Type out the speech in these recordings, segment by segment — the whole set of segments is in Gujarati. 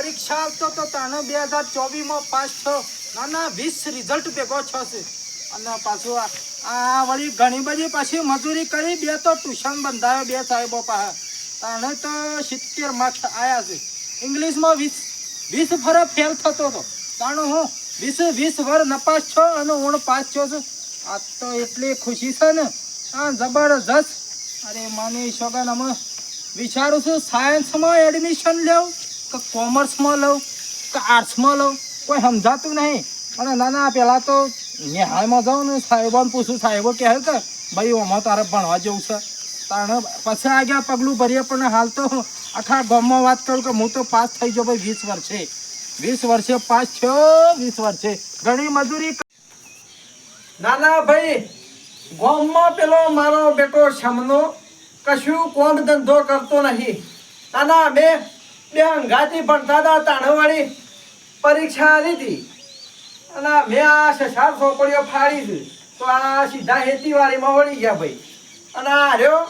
પરીક્ષા આવતો તો તાણે બે હજાર ચોવીસમાં પાસ થયો. ના ના વીસ રિઝલ્ટ ભેગો છે અને પાછું આ આ વળી ઘણી બધી પાછી મજૂરી કરી, બે તો ટ્યુશન બંધાયો, બે સાહેબો પાસે. તાણે તો સિત્તેર માર્ક્સ આવ્યા છે. ઇંગ્લિશમાં વીસ વીસ ફરે ફેલ થતો હતો. તાણે હું વીસ વીસ વર નપાસ છો અને હું પાસ છો છું. આ તો એટલી ખુશી છે ને. હા જબરજસ્ત. અરે માની શોગન અમે વિચારું છું સાયન્સમાં એડમિશન લેવું. કે કોમર્સમાં લઉં કે આર્ટ્સમાં લઉં, કોઈ સમજાતું નહીં. અને ના ના પહેલાં તો નિહાળમાં જાઉં ને સાહેબોને પૂછું, સાહેબો, કહે કે, ભાઈ, ઓમાં તારે ભણવા જેવું છે. તાણે પછી આગળ પગલું ભરીએ, પણ હાલ તો આખા ગામમાં વાત કરું કે હું તો પાસ થઈ ગયો, ભાઈ, વીસ વર્ષે. વીસ વર્ષે પાસ થયો, વીસ વર્ષે. ઘણી મજૂરી ના ના ભાઈ, ગામમાં પેલો મારો બેટો શમનો, કશું કોમ ધંધો કરતો નહીં. ના ના બે બે અંગાથી ભણતા હતા તાણવાળી પરીક્ષા આલી હતી અને મેં આ સસાર ચોપડીઓ ફાડી હતી તો આ સીધા ખેતીવાડીમાં વળી ગયા ભાઈ. અને આ રહ્યો,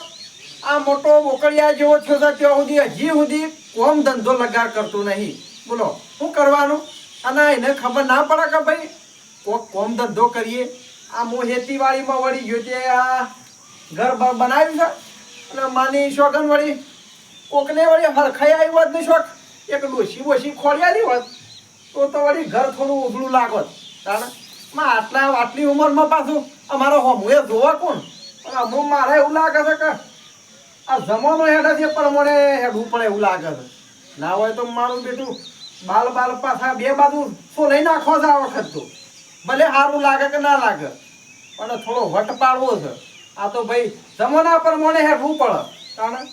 આ મોટો બોકડિયા જેવો છે ત્યાં સુધી હજી સુધી કોમ ધંધો લગાડ કરતું નહીં. બોલો, શું કરવાનું? અને એને ખબર ના પડે કે ભાઈ, કોક કોમ ધંધો કરીએ. આ હું ખેતીવાડીમાં વળી ગયો તે આ ઘર બનાવ્યું છે. અને માની શોગન વળી કોકને વળી હરખાઈ આવી હોત નહીં શોખ. એક ડોસી બોસી આવી હોત, તો તો વળી ઘર થોડું ઉભળું લાગોત. કારણમાં, આટલા આટલી ઉંમરમાં પાછું અમારો હોમું એ જોવા કોણ? પણ અમુક મારે એવું લાગે છે કે આ જમાનો હેડે છે પ્રમાણે હેડવું પડે એવું લાગે છે. ના હોય તો મારું બેટું બાલ બાલ પાછા બે બાજુ તો લઈ નાખો છે આ વખત તો. ભલે સારું લાગે કે ના લાગે, પણ થોડો વટ પાડવો છે. આ તો ભાઈ જમાના પ્રમાણે હેડવું પડે. કારણ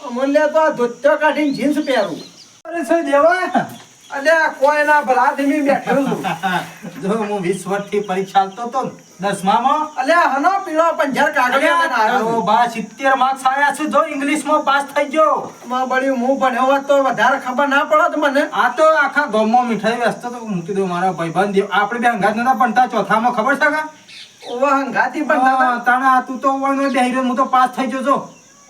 અમૂલ્ય તો આ ધોત્યો કાઢીને જીન્સ પહેરું. અરે છે દેવા અને કોઈના ભલા ધીમી બેઠો છું. જો હું વીસ વર્ષથી પરીક્ષા આપતો ને, દસમામાં? અલ્યા હનો પીળો પંજર કાગળિયા આવ્યો બા સિત્તેર માર્ક્સ આવ્યા છે જો ઇંગ્લિશમાં પાસ થઈ ગયો. માં હું ભણ્યો હોત તો વધારે ખબર ના પડત મને. આ તો આખા ગામમાં મીઠાઈ વેચતો તો મૂકી દઉં મારા ભાઈબંધ આપણે બે અંગાત નતા ભણતા ચોથામાં ખબર છે કે ઓવા હંગાતી. તાણા તું તો ઓવાનો હું તો પાસ થઈ ગયો છો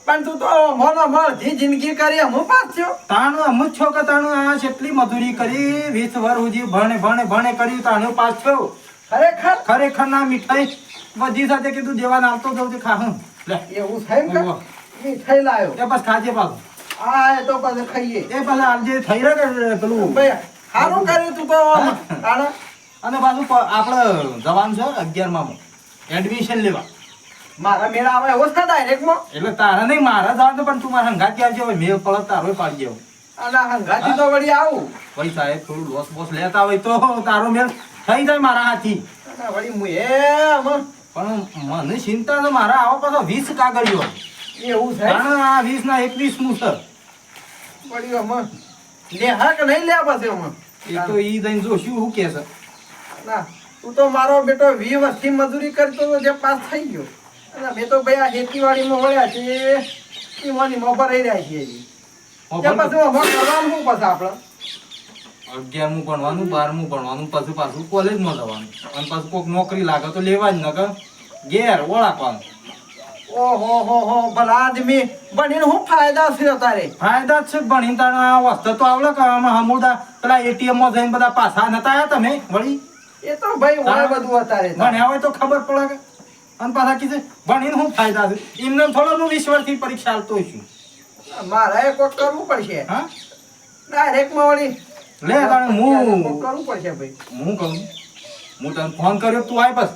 પણ તું તો મોનો મોર જી જિંદગી કરી હું પાસ થયો. તાણું અમુ છો કે તાણું આ એટલી મજૂરી કરી વીસ વર સુધી ભણે ભણે ભણે કર્યું તાણું પાસ થયો. ખરેખર? ખરેખર ના મીઠાઈ બધી સાથે કીધું દેવા આવતો જવું તે ખાહું. એવું થાય ઓવા. મીઠાઈ લાયો. એ બસ ખાજે પાછું. આ એ તો પછી ખાઈએ. એ પેલા આજે થઈ રહ્યો પેલું સારું કર્યું તું તો. અને પાછું આપણે જવાનું છે અગિયારમાં એડમિશન લેવા. મારા મેળા આવે એવો છે ડાયરેક્ટમાં એટલે તારા નહીં મારા જવાનું પણ તું મારા હંગાતી આવજે હવે મેળ પડે તારો પાડી દેવો. અને હંગાતી તો વળી આવું. ભાઈ સાહેબ થોડું લોસ બોસ લેતા હોય તો તારો મેળ થઈ જાય મારા હાથી વળી હું એ પણ મને ચિંતા તો મારા આવો પાછો વીસ કાગળિયો. એવું છે? આ વીસ ના એકવીસનું છે. વળી અમે લેહા કે નહીં લે પાસે અમે એ તો ઈ દઈને જો શું કે છે? ના તું તો મારો બેટો વી વર્ષથી મજૂરી કરતો જે પાસ થઈ ગયો. અને મેં તો ભાઈ આ ખેતીવાડીમાં વળ્યા છે એમાંની મફર રહી રહ્યા છીએ. ત્યાં પછી અમે કરવાનું શું પછી આપણે? અગિયારમું ભણવાનું બારમું ભણવાનું પાછું પાછું કોલેજમાં જવાનું. અને પાછું કોઈક નોકરી લાગે તો લેવા જ નકર ઘેર ઓળખવાનું. ઓહો હો હો ભલા આદમી. ભણીને શું ફાયદા છે તારે? ફાયદા છે ભણીને તારે આ વસ્તુ તો આવડે કે આમાં હમુદા પેલા એટીએમમાં જઈને બધા પાછા નતા તમે વળી? એ તો ભાઈ હોય બધું અત્યારે ભણ્યા હોય તો ખબર પડે કે અને પાછા કીધું ભણીને શું ફાયદા છે એમને થોડો હું વીસ વર્ષથી પરીક્ષા આપતો છું. મારે કોક કરવું પડશે. હા? ડાયરેક્ટમાં વળી લે તાણે હું કરવું પડશે ભાઈ. હું કહું હું તને ફોન કર્યો તું આય બસ?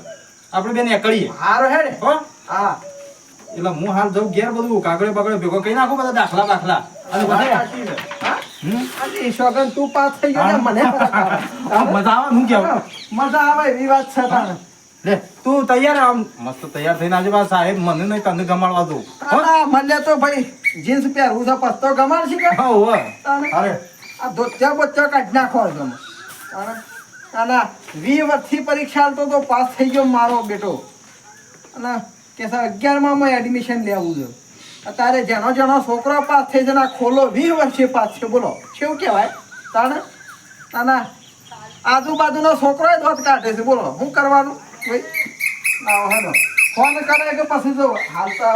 આપણે બેન એકડીએ. હારો હે ને? હો? હા. એટલે હું હાલ જઉં ઘેર બધું કાગળે બાગળે ભેગો કરી નાખું બધા દાખલા દાખલા અને બધા. તું પાસ થઈ ગયો મને. મજા આવે હું કેવું? મજા આવે એવી વાત છે તાણે. લે તું તૈયાર આમ મસ્ત તૈયાર થઈને આજે બા સાહેબ મને નહીં તને ગમાડવા દઉં. મને તો ભાઈ જીન્સ પહેરવું છે પસ્તો ગમાડ છે કે? હા હોવે. અરે. આ ધોત્યા બોત્યા કાઢી નાખો તમે. અને વી વર્ષથી પરીક્ષા તો તો પાસ થઈ ગયો મારો બેટો. અને કે સર અગિયારમાં મેં એડમિશન લેવું છે. અત્યારે જેનો જેનો છોકરો પાસ થઈ છે ખોલો વી વર્ષે પાસ છે બોલો. કેવું કહેવાય? તાને તાના આજુબાજુનો છોકરો દોત કાઢે છે બોલો. શું કરવાનું? આવો હેલો ફોન કરે કે પછી જો હાલ તો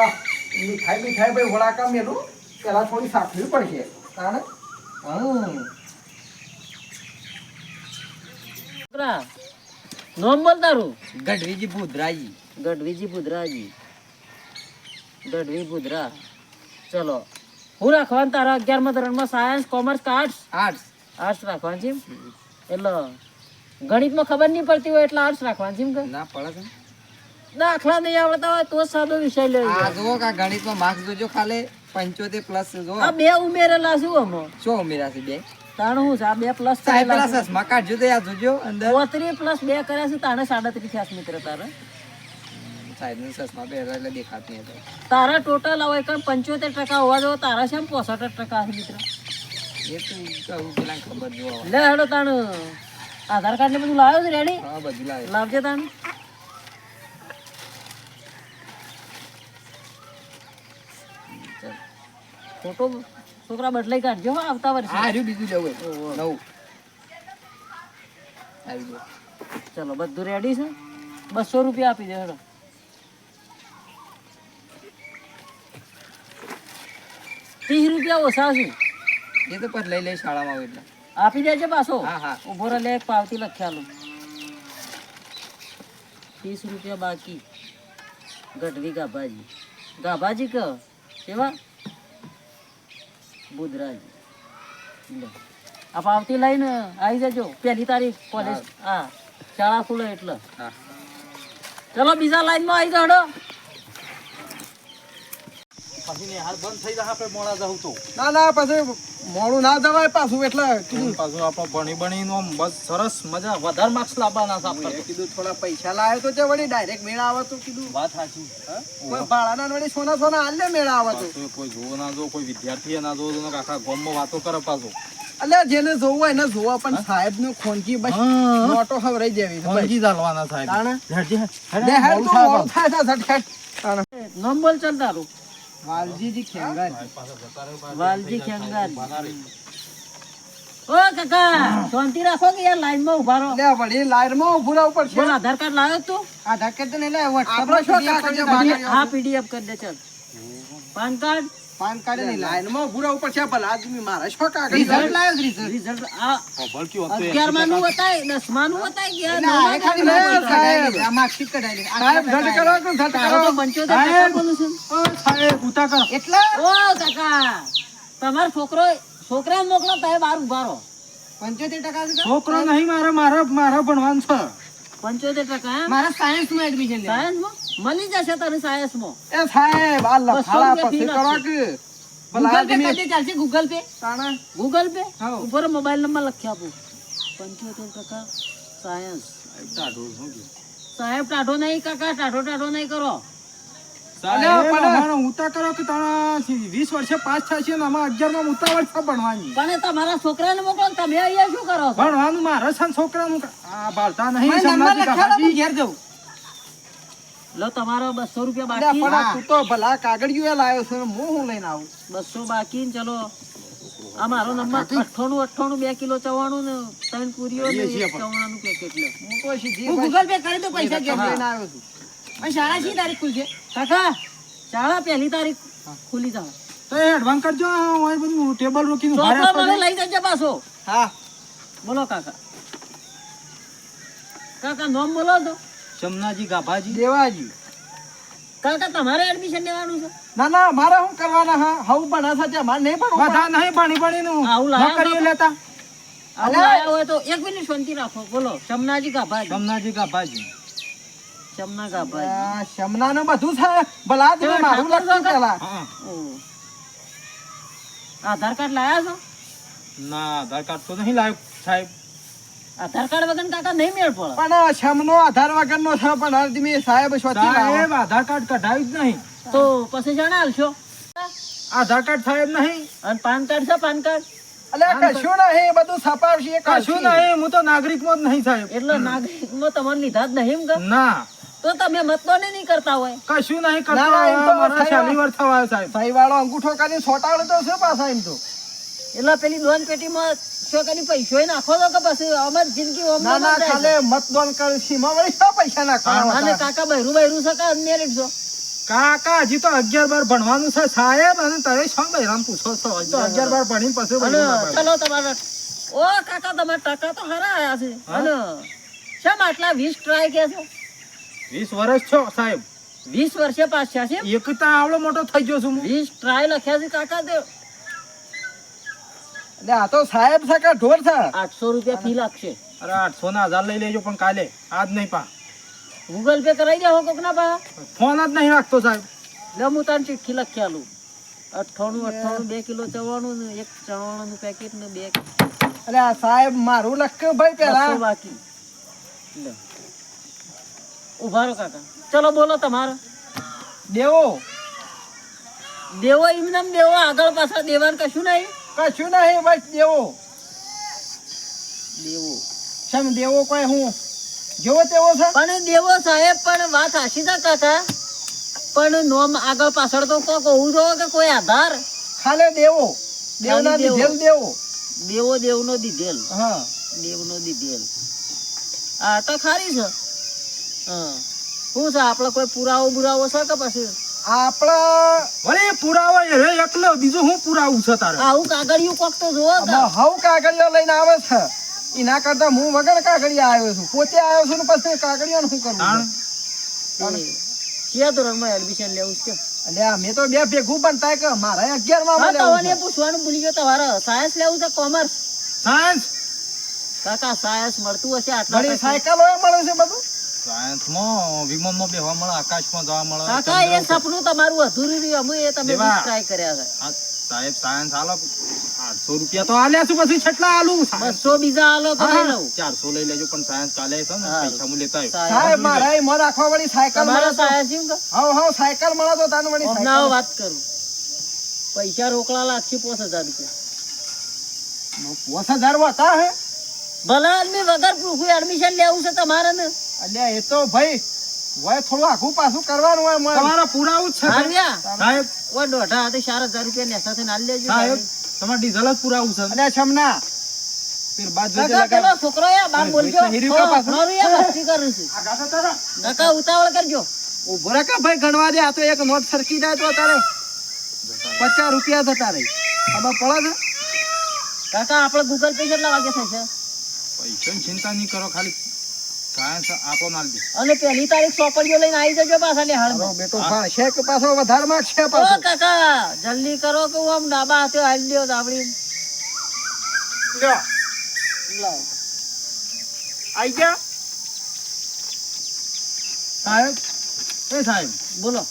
મીઠાઈ મીઠાઈ ભાઈ વડાકા મેલું. પેલા થોડી સાખવી પડશે. કારણ હમ. છોકરા નોમ બોલ તારું ગઢવીજી ભૂદરાજી. ગઢવીજી પુદરાજી ગઢવી પુદરા ચલો. હું રાખવાનું તારા અગિયારમાં ધોરણમાં સાયન્સ કોમર્સ કે આર્ટ્સ આર્ટ્સ આર્ટ્સ રાખવાનું છે? એટલે ગણિતમાં ખબર નહીં પડતી હોય એટલે આર્ટ્સ રાખવાનું જેમ કે ના પડે છે. દાખલા નહીં આવડતા હોય તો સાદો વિષય આ લેવો જુઓ કા ગણિતમાં માર્ક્સ જોજો ખાલે 75 પ્લસ જો આ બે ઉમેરેલા શું હમો શું ઉમેરા છે બે? તાણ હું છે? આ બે પ્લસ થાય પ્લસ છે. મકા તો આ જોજો અંદર. ચોત્રી પ્લસ બે કર્યા છે તાણે સાડત્રીસ થયા છે મિત્ર તારે. તારા ટોટલ આવે કે પંચોતેર ટકા હોવા જો તારા છે પોસઠ ટકા મિત્ર. એ તો પેલા ખબર જોવા લે હેડો તાણ. આધાર કાર્ડ ને બધું લાવ્યો છે રેડી હા બધું લાવે લાવજે તમે ફોટો છોકરા બદલાઈ કાઢજો હો આવતા વર્ષે હા રહ્યું બીજું જવું. નવું આવી ગયો ચલો બધું રેડી છે? બસો રૂપિયા આપી દે હેડો. ત્રીસ રૂપિયા ઓછા છે. એ તો પછી લઈ લઈ શાળામાં આવે એટલે. આપી દેજે પાછો. ઊભો રે એક પાવતી લખ્યાલું ત્રીસ રૂપિયા બાકી. ગઢવી ગાભાજી. ગાભાજી ક? કેવા? બુધરાજી આ પાવતી લઈને આવી જજો. પહેલી તારીખ કોલેજ હા. શાળા ખુલે એટલે. હા. ચલો બીજા લાઈનમાં આવી જાડો પછી નિહાળ બંધ થઈ જાય આપણે મોડા જવું તો. ના ના પછી મોડું ના જવાય પાછું એટલે પાછું આપણે ભણી ભણીને આમ બસ સરસ મજા વધારે માર્ક્સ લાવવાના છે આપણે કીધું થોડા પૈસા લાવ્યો તો તે વળી ડાયરેક્ટ મેળા આવે તો કીધું. વાત સાચી. કોઈ ભાડાના વળી સોના સોના હાલે મેળા આવે તો. કોઈ જોવો ના જો કોઈ વિદ્યાર્થી ના વાતો કરે પાછો. અલ્યા જેને જોવું હોય એને જોવા પણ સાહેબનું ખોનકી બસ હા. નોટો ખવરાઈ જેવી ચાલવાના સાહેબ. બોલ ચાલ તારું. વાલજીજી ખેંગાર. વાલજી ખેંગાર ઓ કાકા શાંતિ રાખો કે યાર લાઈનમાં ઊભા રહો લે વળી લાઈનમાં ઊભું રહેવું પડશે. બોલ આધાર કાર્ડ લાવ્યો તું આધાર કાર્ડ તો નહીં લાવ્યો. આપણે શું? હા પીડીએફ કરી દે ચલ પાન કાર્ડ પાન કાર્ડ નહીં, લાઈનમાં ઊભું ઉપર છે ભલા આદમી મારા શું કાગળ રિઝલ્ટ આ ખબર કેવું હતું? માં નું બતાય દસમા નું બતાય. ગયા ના, એ ખાલી નું લે, બતાય? સાહેબ. સાહેબ, ઝટ કરો તો ઝટ કરો. તો કરો. પંચોતેર ટકા બોલું છું. ઓ, સાહેબ ઉતા કરો. ઓ કાકા તમારો છોકરો છોકરા મોકલો તમે બાર ઊભા રહો. પંચોતેર ટકા છોકરો નહીં મારો મારો મારો ભણવાનું છે. પંચોતેર ટકા એમ? મારા સાયન્સમાં એડમિશન સાયન્સમાં મળી જશે તને સાયન્સમાં એ સાહેબ આ લફાળા પછી કરો કે? ગૂગલ પે કરી ચાલશે ગૂગલ પે. તાણે? Google Pay. ઉપર મોબાઈલ નંબર લખી આપું. પંચોતેર ટકા સાયન્સ. સાહેબ ટાઢો નહીં કાકા ટાઢો ટાઢો નહીં કરો. સાહેબ, પણ- અમારે ઉતા કરો કે તારા વીસ વર્ષે પાસ થશે ને તમારા મોકલો તમે અહીંયા શું કરો ભણવાનું મારા છે ને છોકરાનું. આ લો તમારો બસો રૂપિયા બાકી. તું તો ભલા કાગળિયો લાવ્યો છે હું હું લઈને આવું? બસો બાકી ને ચલો. આ મારો નંબર અઠ્ઠાણું અઠ્ઠાણું બે કિલો ચવાણું ને ત્રણ પૂરીઓ ને એક ચવાણાનું પેકેટ લો હું તો સીધી હું ગૂગલ પે કરી દઉં પૈસા કેમ? લઈને આવ્યો છું. પણ શાળા શી તારીખ ખુલશે? કાકા શાળા પહેલી તારીખ ખુલી જાવ. તો એ એડવાન્સ કરજો હું બધું ટેબલ રોકીને મને લઈ જજો પાછો. હા. બોલો કાકા. કાકા નોમ બોલો તો. ચમનાજી ગાભાજી? દેવાજી. કાકા તમારે એડમિશન લેવાનું છે. ના ના મારે શું કરવાના હા? હવ ભણા સાચા મારે નહીં ભણવું બધા નહીં ભણી ભણીનું. આવું લાયા કરી લેતા. આવું લાયા હોય તો એક મિનિટ શાંતિ રાખો. બોલો ચમનાજી ગાભાજી. ચમનાજી ગાભાજી. ચમના ગાભાજી. આ શમનાનું બધું છે. ભલા તમે મારું લખતું પેલા. આધાર કાર્ડ લાયા છો? ના આધાર કાર્ડ તો નહીં લાવ્યો સાહેબ. આધાર કાર્ડ વગર કાકા નહીં મેળ પડે. પણ શમનો આધાર વગરનો છે પણ આદમી સાહેબ સ્વતી સાહેબ આધાર કાર્ડ કઢાવ્યું જ નહીં. તો પછી જાણે હાલશો આધાર કાર્ડ સાહેબ નહીં. અને પાન કાર્ડ છે પાન કાર્ડ? અલ્યા કશું નહીં બધું છપાવશે કશું નહીં હું તો નાગરિકમાં જ નહીં સાહેબ. એટલે નાગરિકમાં તમારે લીધા જ નહીં એમ ના. તો તમે મતદાન નહીં કરતા હોય. કશું નહીં ના, ના, કરતો મારા થવા સાહેબ. વાળો અંગૂઠો કરીને સોટાડે તો છે પાછા એમ તો? એટલે પેલી લોન પેટીમાં છોકરી પૈસો નાખો તો કે પછી અમારી જિંદગી ના ના ખાલે મતદાન કરી સીમા વળી શા પૈસા અને કાકા બહેરું બહેરું છે કે અનમેરિડ છો? કાકા હજી તો અગિયાર બાર ભણવાનું છે સાહેબ અને તમે શું પૂછો છો? હજી તો અગિયાર બાર ભણી પછી ચલો તમારા. ઓ કાકા તમારા ટકા તો આયા છે. અને આટલા વીસ ટ્રાય કે છે? વીસ વર્ષ છો સાહેબ. વીસ વર્ષે પાસ થયા છે એક તા આવડો મોટો થઈ ગયો છું વીસ ટ્રાય લખ્યા છે કાકા તે. એટલે આ તો સાહેબ છે કે ઢોર છે? આઠસો રૂપિયા ફી લાગશે. અરે આઠસો ના હજાર લઈ લેજો પણ કાલે. આજ નહીં પા. ગૂગલ પે કરાવી દેવો કોક ના પા. ફોન જ નહીં રાખતો સાહેબ. લે હું તાને ચિઠ્ઠી લખી આલું. અઠ્ઠાણું અઠ્ઠાણું બે કિલો ચવાણું ને એક ચવાણાનું પેકેટ ને બે અરે આ સાહેબ મારું લખ્યું ભાઈ પેલા. બાકી. ઊભા રહો કાકા. ચલો બોલો તમારે. દેવો. દેવો એમને દેવો આગળ પાછળ દેવાનું કશું નહીં. કશું નહીં બસ દેવો. દેવો. સમ દેવો કોઈ હું? જેવો તેવો છે? પણ દેવો સાહેબ પણ વાત હાશી છે કાકા પણ નોમ આગળ પાછળ તો કોક હોવું જોવે કે કોઈ આધાર? ખાલે દેવો. દેવના દેવો. દીધેલ દેવો. દેવો દેવનો દીધેલ. હા. દેવનો દીધેલ. આ તો ખારી છે. હા. શું છે આપણે કોઈ પુરાવો બુરાવો છે કે પછી? આપણા અરે પુરાવા રે એકલો. બીજું હું પુરાવું છે તારે? આવું કાગળિયું કોક તો જોવો હવ કાગળિયો લઈને આવે છે. એના કરતા હું વગર કાગળિયા આવ્યો છું. પોતે આવ્યો છું ને પછી કાગળિયો શું તાણ? છે? એ, એડમિશન લેવું છે? અલ્યા મેં તો બે ભેગું પણ થાય કે મારે અગિયારમાં તમને પૂછવાનું ભૂલી ગયો. તમારે સાયન્સ લેવું છે કોમર્સ સાયન્સ કાકા સાયન્સ મળતું હશે આટલા. સાયકલો મળે છે બધું? સાયન્સમાં વિમાનમાં બેહવા મળે આકાશમાં જવા મળે કાકા એ સપનું તમારું અધૂરું રહ્યું. અમે એ તમે ટ્રાય કર્યા છે. સાહેબ સાયન્સ હાલો. આઠસો રૂપિયા તો આલ્યા છું પછી છેટલા આલું બસો બીજા આલો તો લઈ લઉં. ચારસો લઈ લેજો પણ સાયન્સ કાલે છે ને પૈસા હું લેતા આવ્યો સાયન્સ. સાહેબ મારે એમાં વળી સાયકલ મળે સાયન્સ એમ કે હવ હવ સાયકલ મળે તો તાને વળી સાયકલ. વાત કરું. પૈસા રોકડા લાગશે પોસ હજાર રૂપિયા. પોસ હજાર હે? ભલે આદમી વગર પ્રૂફે એડમિશન લેવું છે તમારે ને અલ્યા એ તો ભાઈ હોય થોડું આખું પાછું કરવાનું હોય મને. તમારા પુરાવું છે સાહેબ. સાહેબ. ઓ દોઢા હાથે ચાર હજાર રૂપિયા ને સાથે નાલ લેજો સાહેબ તમારે ડીઝલ જ પુરાવું છે. અલ્યા છમના. છોકરો ઉતાવળ કરજો. ઊભો કે ભાઈ ગણવા દે. આ તો એક નોટ સરકી જાય તો તારે પચાસ રૂપિયા થતા રહી પડે છે? કાકા આપણે ગૂગલ પે કેટલા વાગે થશે? પૈસાની ચિંતા નહીં કરો ખાલી સાયન્સ આપો ના દે. અને પહેલી તારીખ સોપડીઓ લઈને આવી જજો પાછા મારો નિહાળમાં બેટો ભણશે કે પાછો વધારે માર્ક છે પાછો? કાકા જલ્દી કરો કે હું આમ ડાબા હાથે હાલી લ્યો દાબડી લ્યો. લાવ આઈ ગયા? સાહેબ? એ સાહેબ બોલો.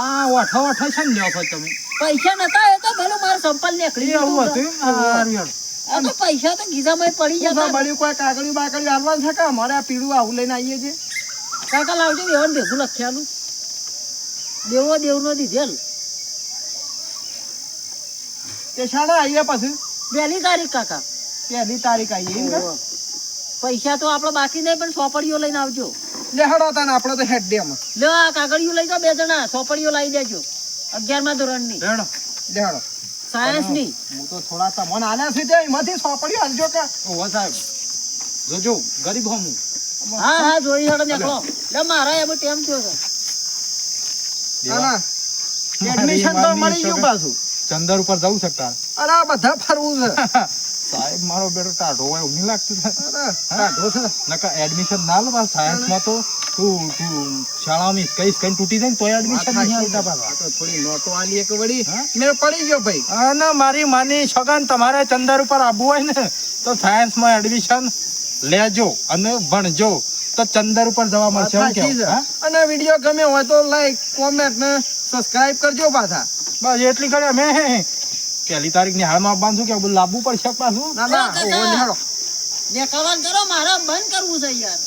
આ ઓઠો ઓઠો છે ને લ્યો તમે? પૈસા નતા એ તો ભલે મારે સંપલ નીકળી એ આવું હતું. આ તો પૈસા તો ગીધામાં પડી જતા. બળ્યું કોઈ કાગળિયું બાકડ્યું આવવાનું છે કે અમારે આ પીળું આવું લઈને આવીએ છીએ? કાકા લાવજો એવાનું ભેગું લખ્યાનું દેવો દેવનો દીધેલ. તે શાળા આવીએ પછી? પહેલી તારીખ કાકા. પહેલી તારીખ આવીએ. પૈસા તો આપણે બાકી નહીં પણ સોપડીઓ લઈને આવજો. લે હડો તાને આપણે તો હેડ ડે માં આ કાગળિયું લઈ જાઓ બે જણા. સોપડીઓ લઈ દેજો. અગિયારમા ધોરણની. હેડો. લે હડો. સાયન્સની હું તો થોડા તમને આલ્યા છે તે એમાંથી સોપડી હાલજો કે. ઓ સાહેબ. જોજો ગરીબ હમું હા. હા જોઈ હડો નીકળો. લે મારા એમ ટેમ થયો છે. ના એડમિશન તો મળી ગયું પાછું. ચંદર ઉપર જવું શકતા અરે બધા ફરવું છે. સાહેબ મારો બેટો ટાઢો હોય એવું લાગતું ટાઢો છે. નકા એડમિશન ના લો પાછું સાયન્સમાં તો તું તું શાળામાં કઈ કઈ તૂટી જાય ને તોય એડમિશન નહીં આવતા પાછા. તો થોડી નોટો આલી એક વળી. મેં પડી ગયો ભાઈ. અને મારી માની છગન તમારે ચંદર ઉપર આવવું હોય ને તો સાયન્સમાં એડમિશન લેજો અને ભણજો. તો ચંદર ઉપર જવા મળશે? અને વીડિયો ગમે હોય તો લાઈક કોમેન્ટ ને સબસ્ક્રાઇબ કરજો પાછા. બસ એટલી કરી અમે પહેલી તારીખની હાલમાં બાંધુ કે બધું લાવવું પડશે પાછું? ના ના ઓહો, કરો મારે બંધ કરવું છે યાર.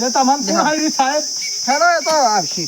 હારી સાહેબ. હેડો એ તો આવશે.